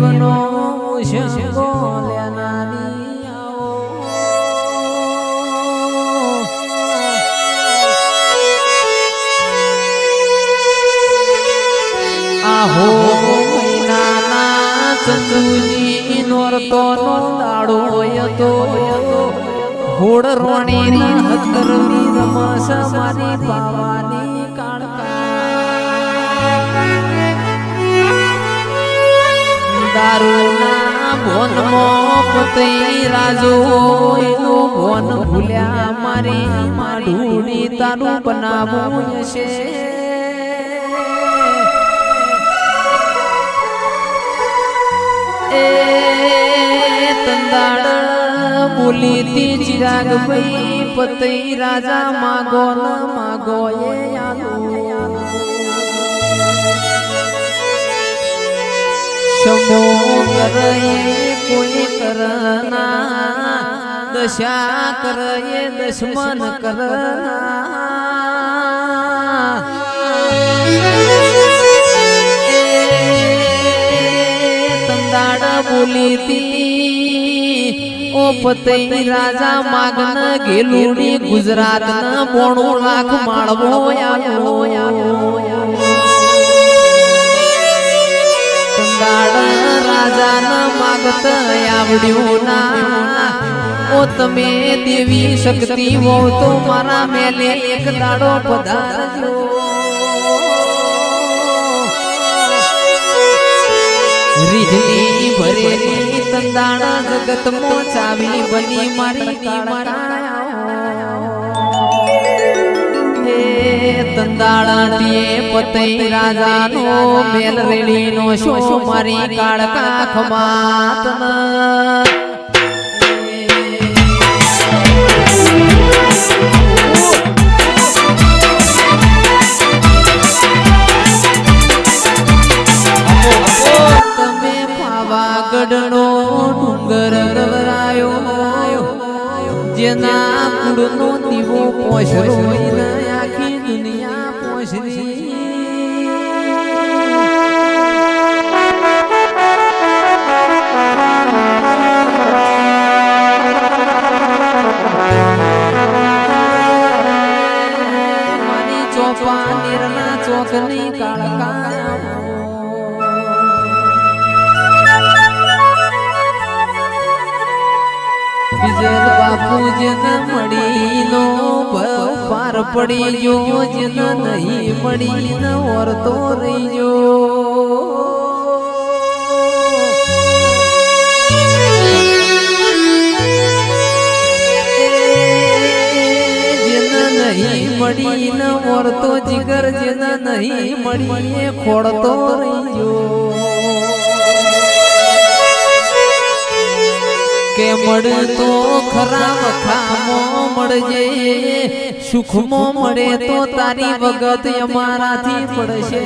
દેવનો શંકો આવો. આહો મહિનાના ચંદુજી નોરતો નો દાડો હતો હોડ રોણી ના રમસ મારી પાવાની દારૂના ભોનમો પતઈ રાજો. એનો ભોન ભૂલ્યા મારી માઢુડી તારું બનાવું છે એ તંદાડ બોલી તી ચિરાગ ભાઈ પતઈ રાજા માગો માગો એ યાદો સમો કરે કોઈ કરના દશા કરે દશમન કરના બોલી તી ઓ પતઈ રાજા માગન ગેલુડી ગુજરાત ના બોણું લાખ માળવો આલો કંદાડ રાજાના માગત આવડ્યું ના. ઓ તમે દેવી શક્તિ હો તો મારા મેલે એક દાડો પધારજો. રીધની ભરેલી તંદાણા જગત મોચાવી બની મારી હે તંદાળાટીએ પતઈ રાજાનો મેલ રેડીનો શો મારી કાળકા ખમાતન. ચોકની કાળકા વિજય બાપુ જન મળી નો પાર પડી ગયો, જેને નહીં પડી ન ઓરતો રહી ગયો નહીં મળી ન ઓરતો જીગર જેના નહીં મળી ખોડતો રહી મળતો ખરા વખામો મળજે. સુખમો મળે તો તારી વગત અમારાથી પડશે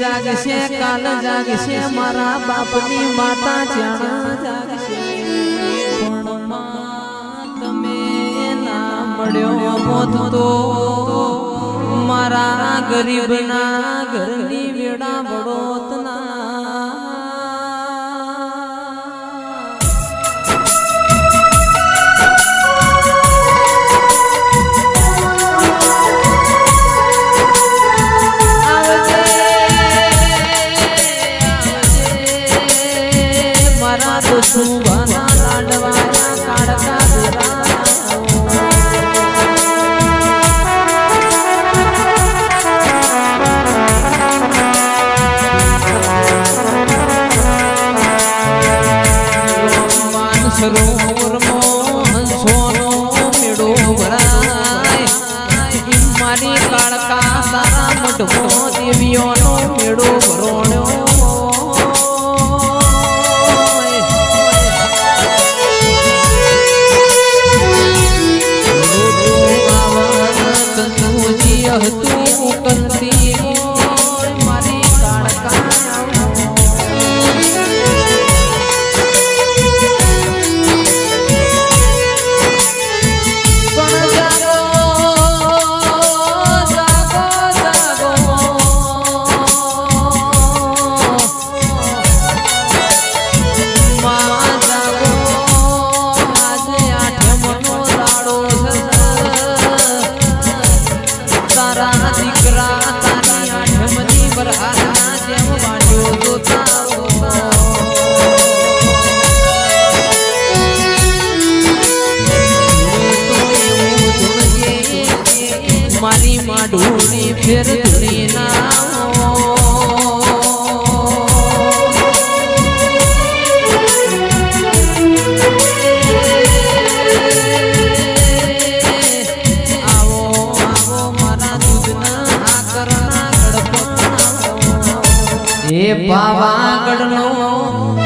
જાગશે, કાલ જાગશે, મારા બાપની માતા જાણ જાગશે. પણ તમે ના મળ્યો મોત ગરીબના ઘરની વેડા બળોતના eso. ઘેર ધૂરી ના પાવાગઢનો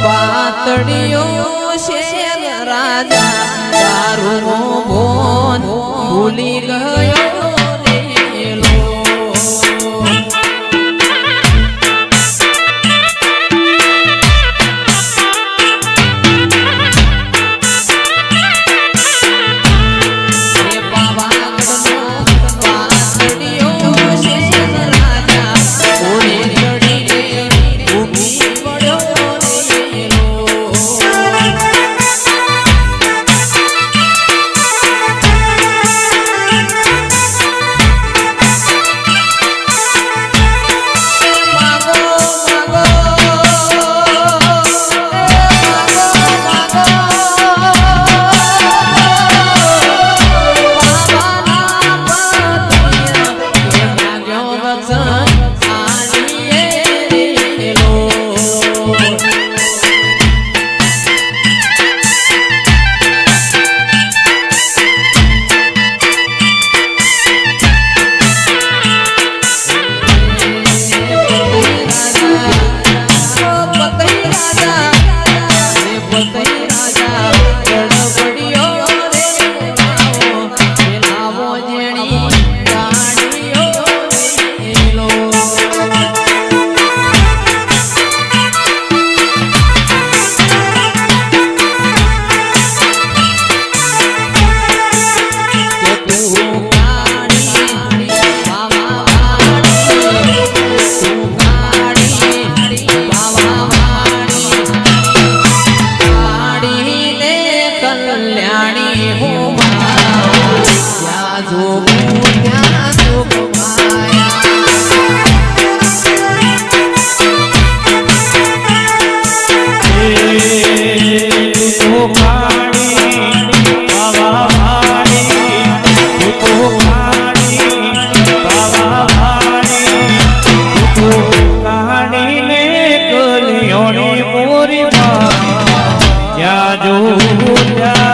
પાતળિયો શેર રાજા દારૂનો ભોન ભૂલી ગયો. 我。